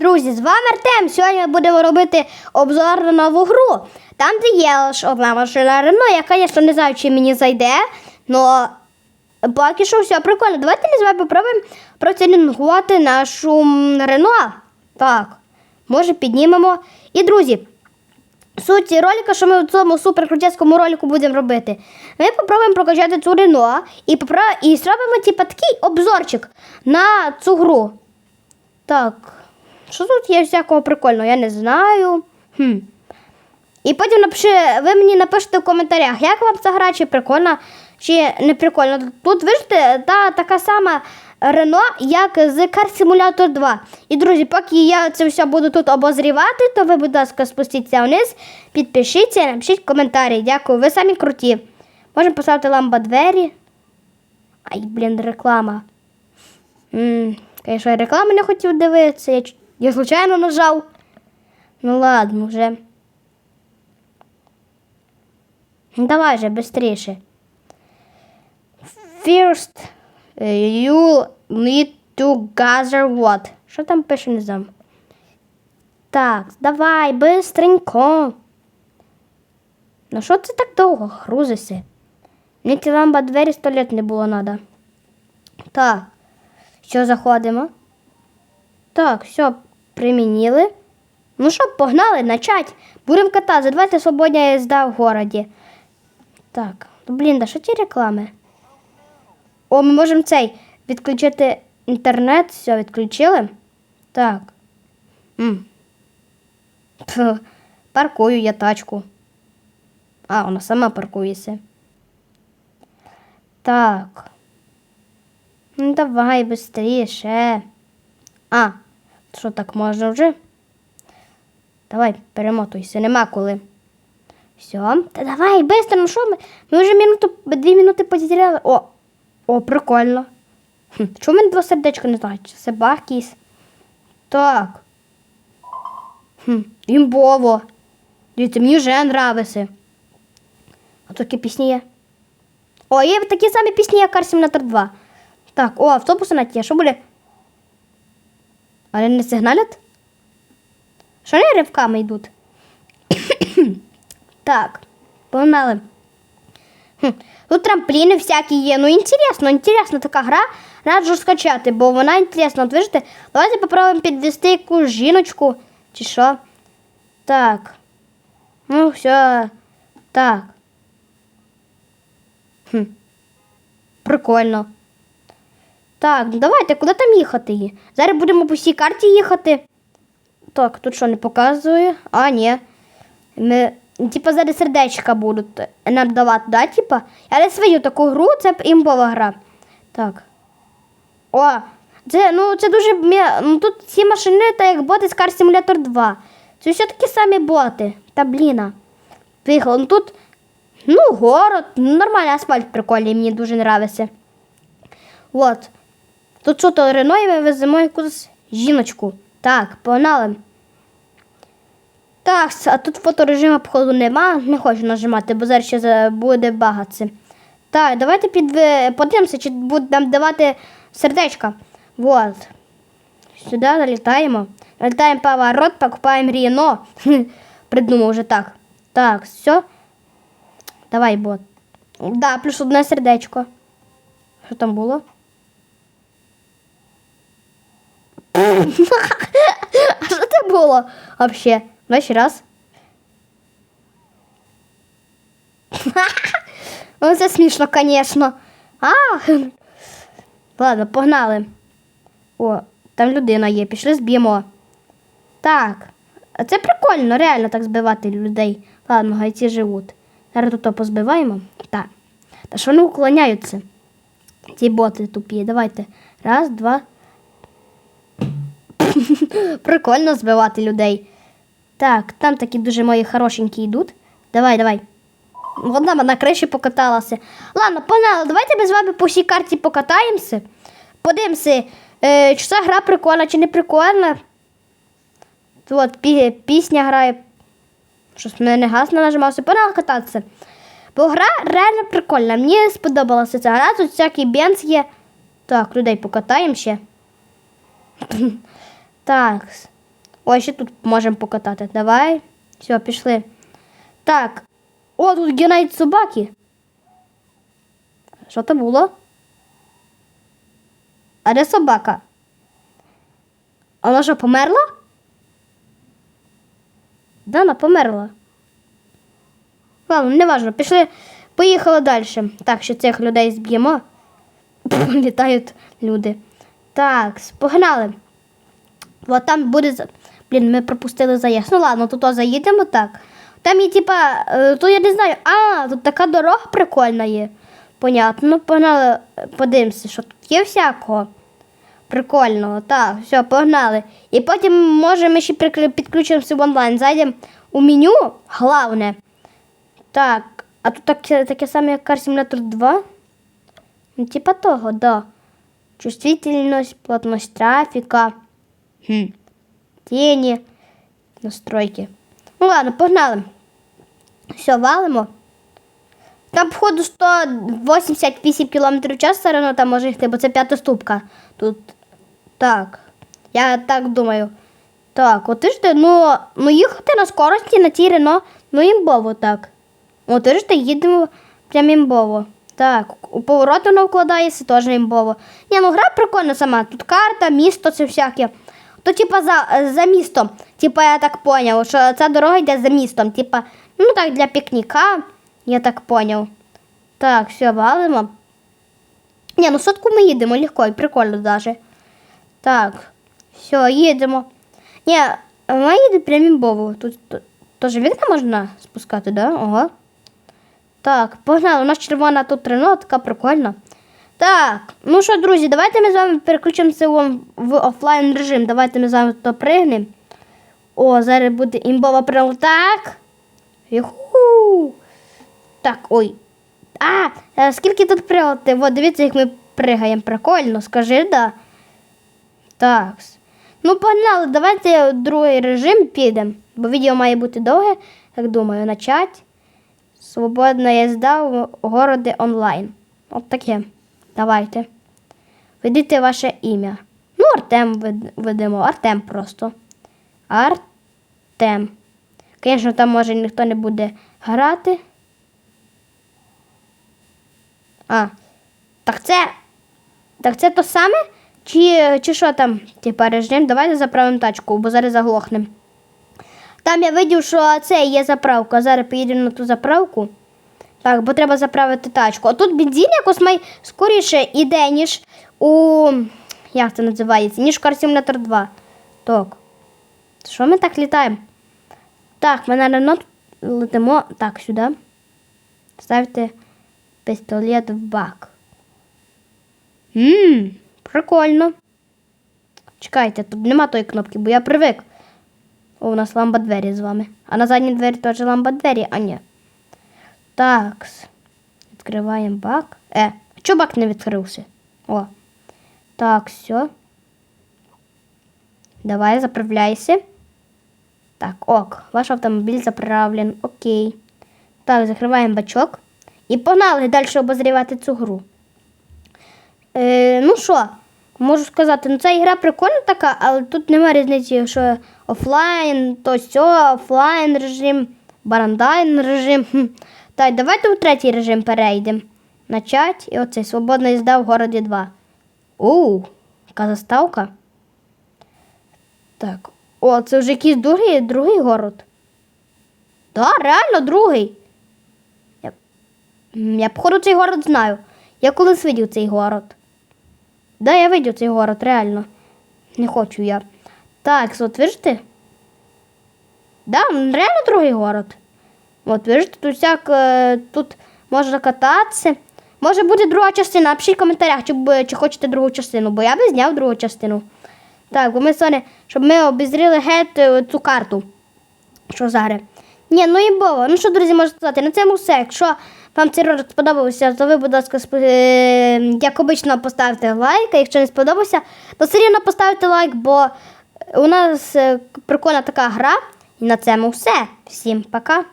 Друзі, з вами Артем. Сьогодні ми будемо робити обзор на нову гру. Там, де є лише одна машина Рено. Я, звісно, не знаю, чи мені зайде, але поки що все прикольно. Давайте ми з вами попробуємо протюнінгувати нашу Рено. Так, може піднімемо. І, друзі, суть ролика, що ми в цьому суперкрутецькому ролику будемо робити. Ми попробуємо прокачати цю Рено і, попро- і зробимо типу, такий обзорчик на цю гру. Так. Що тут є всякого прикольного? Я не знаю. Хм. І потім напиши, ви мені напишете в коментарях, як вам ця гра, чи прикольна, чи не прикольна. Тут бачите, та така сама Рено, як з Car Simulator 2. І, друзі, поки я це все буду тут обозрівати, то ви, будь ласка, спустіться вниз, підпишіться, напишіть коментарі. Дякую, ви самі круті. Можемо поставити ламба двері. Ай, блін, реклама. М, Конечно, я рекламу не хотів дивитися. Я, я случайно нажав. Ну ладно, вже. Ну, Давай же быстріше. First, eh, you need to gather what? Що там пише не. Так, давай, быстренько. Ну що це так довго грузишся? Мені ті ламба двері сто лет не було надо. Так. Що заходимо? Так, все, примінили. Ну що, погнали, начать. Будемо кататися. Давайте свободня їзда в городі. Так, ну, блін, да що ті реклами? О, ми можемо цей відключити інтернет. Все, відключили. Так. М. Паркую я тачку. А, вона сама паркується. Так. Ну давай быстріше. А, що так можна вже? Давай, перемотуйся, нема коли. Все. Та давай, быстро, ну що ми? Ми вже минуту, дві минути потеряли. О, о, прикольно. Хм, чому мене два сердечка не знають? Це баг. Так. Хм, імбово. Дивіться, мені вже нравиться. А тут які пісні є? О, є такі самі пісні, як Simulator 2. Так, о, автобуси на ті, що буде? Але не сигналять? Що вони ривками йдуть? так, погнали. Хм, Тут трампліни всякі є. Ну, інтересно, інтересна така гра. Раджу скачати, бо вона інтересна. От бачите, давайте попробуємо підвести якусь жіночку. Чи що? Так. Ну, все. Так. Хм. Прикольно. Так, ну давайте, куди там їхати? Зараз будемо по всій карті їхати. Так, тут що не показує? А, ні. Ми, типа, зараз сердечка будуть нам давати, да, типа? Але свою таку гру, це імбова гра. Так. О, це, ну, це дуже. Ну, тут ці машини, та як боти з Car Simulator 2. Це все такі самі боти. Та бліна. Виїхало. Ну тут, ну, город, ну, нормальний асфальт прикольний, мені дуже подобається. От. Тут що то Рено і ми веземо якусь жіночку. Так, погнали. Так, а тут фоторежиму, походу, нема. Не хочу нажимати, бо зараз ще буде багатися. Так, давайте під... подивимося, чи буде нам давати сердечка. Вот. Сюди залітаємо. Залітаємо поворот, покупаємо Рено. Придумав вже так. Так, все. Давай, бот. Да, плюс одне сердечко. Що там було? А що це було вообще? Давай раз. Ну, це смішно, звісно. А, ладно, погнали. О, там людина є, пішли зб'ємо. Так. А це прикольно, реально так збивати людей. Ладно, хай ці живуть. Зараз тут позбиваємо. Так. Та що вони уклоняються? Ці боти тупі. Давайте. Раз, два. Прикольно збивати людей. Так, там такі дуже мої хорошенькі йдуть. Давай, давай. Одна на криші покаталася. Ладно, погнали, давайте ми з вами по всій карті покатаємося. Подивимося, е, чи ця гра прикольна, чи не прикольна. От пі- пісня грає. Щось мене газ нажимався, погнали кататися. Бо гра реально прикольна. Мені сподобалася ця гра, тут всякий бенз є. Так, людей покатаємо ще. Так. Ой, ще тут можемо покатати. Давай. Все, пішли. Так. О, тут є собаки. Що це було? А де собака? Вона що, померла? Да, вона померла. Ладно, не важно. Пішли, поїхали далі. Так, що цих людей зб'ємо. Літають люди. Так, погнали. От там буде. Блін, ми пропустили заїзд. Ну ладно, тут заїдемо так. Там є, типа, е, то я не знаю. А, тут така дорога прикольна є. Понятно. Ну, погнали, подивимося, що тут є всякого. Прикольного, так, все, погнали. І потім, може, ми ще підключимося в онлайн. Зайдемо у меню, головне. Так, а тут таке, таке саме, як Car Simulator 2. Ну, типа того, да. Чувствительность, плотность трафика. Хм. Тени. Настройки. Ну ладно, погнали. Все, валимо. Там, походу, 188 км в час все одно там може йти, бо це п'ята ступка. Тут. Так. Я так думаю. Так, от ти ну, ну їхати на скорості на цій Рено, ну імбово так. От ти ж ти їдемо прям імбово. Так, у повороти воно вкладається теж імбово. Ні, ну гра прикольна сама. Тут карта, місто, це всяке. То, типа, за, за містом. Типа, я так поняв, що ця дорога йде за містом. Типа, ну так, для пікніка, я так поняв. Так, все, валимо. Ні, ну сотку ми їдемо легко і прикольно даже. Так, все, їдемо. Ні, вона їде прям імбово. Тут теж вікна можна спускати, да? Ого. Так, погнали. У нас червона тут Рено, така прикольна. Так, ну що, друзі, давайте ми з вами переключимося в, офлайн режим. Давайте ми з вами то пригнемо. О, зараз буде імбова прямо так. Юху. Так, ой. А, е, скільки тут пригати? От, дивіться, як ми пригаємо. Прикольно, скажи, да. Так. Ну, погнали, давайте в другий режим підемо. Бо відео має бути довге, так думаю, начать. Свободна їзда в городі онлайн. От таке. Давайте. Введіть ваше ім'я. Ну, Артем ведемо. Артем просто. Артем. Звісно, там може ніхто не буде грати. А. Так це. Так це то саме? Чи, чи що там? Типа режим? Давайте заправимо тачку, бо зараз заглохнемо. Там я видів, що це є заправка. Зараз поїдемо на ту заправку. Так, бо треба заправити тачку. А тут бензин якось май скоріше іде, ніж у. Як це називається? Ніж Car Simulator 2. Так. Що ми так літаємо? Так, ми на летимо. Так, сюди. Ставте пістолет в бак. Ммм, прикольно. Чекайте, тут нема тої кнопки, бо я привик. О, у нас ламба двері з вами. А на задній двері теж ламба двері, а ні. Так. Відкриваємо бак. Е, чого бак не відкрився? О. Так, все. Давай, заправляйся. Так, ок. Ваш автомобіль заправлен. Окей. Так, закриваємо бачок. І погнали далі обозрівати цю гру. Е, ну що, можу сказати, ну ця ігра прикольна така, але тут немає різниці, що офлайн, то сьо, офлайн режим, барандайн режим. Так, давайте в третій режим перейдемо. Начать і оцей свободна їзда в городі 2. Оу, яка заставка. Так. О, це вже якийсь другий, другий город. Так, да, реально другий. Я, я походу цей город знаю. Я колись видів цей город. Да, я видів цей город, реально. Не хочу я. Так, от видите? Да, реально другий город. От, видите, тут всяк, е, тут можна кататися. Може буде друга частина. Напишіть в коментарях, чи, чи хочете другу частину, бо я би зняв другу частину. Так, бо ми сьогодні, щоб ми обізріли геть е, цю карту. Що зараз? Ні, ну і бово. Ну що, друзі, можу сказати, на цьому все. Якщо вам цей ролик сподобався, то ви, будь ласка, сп- е, як обично, поставте лайк. А якщо не сподобався, то все рівно поставте лайк, бо у нас прикольна така гра. І на цьому все. Всім пока.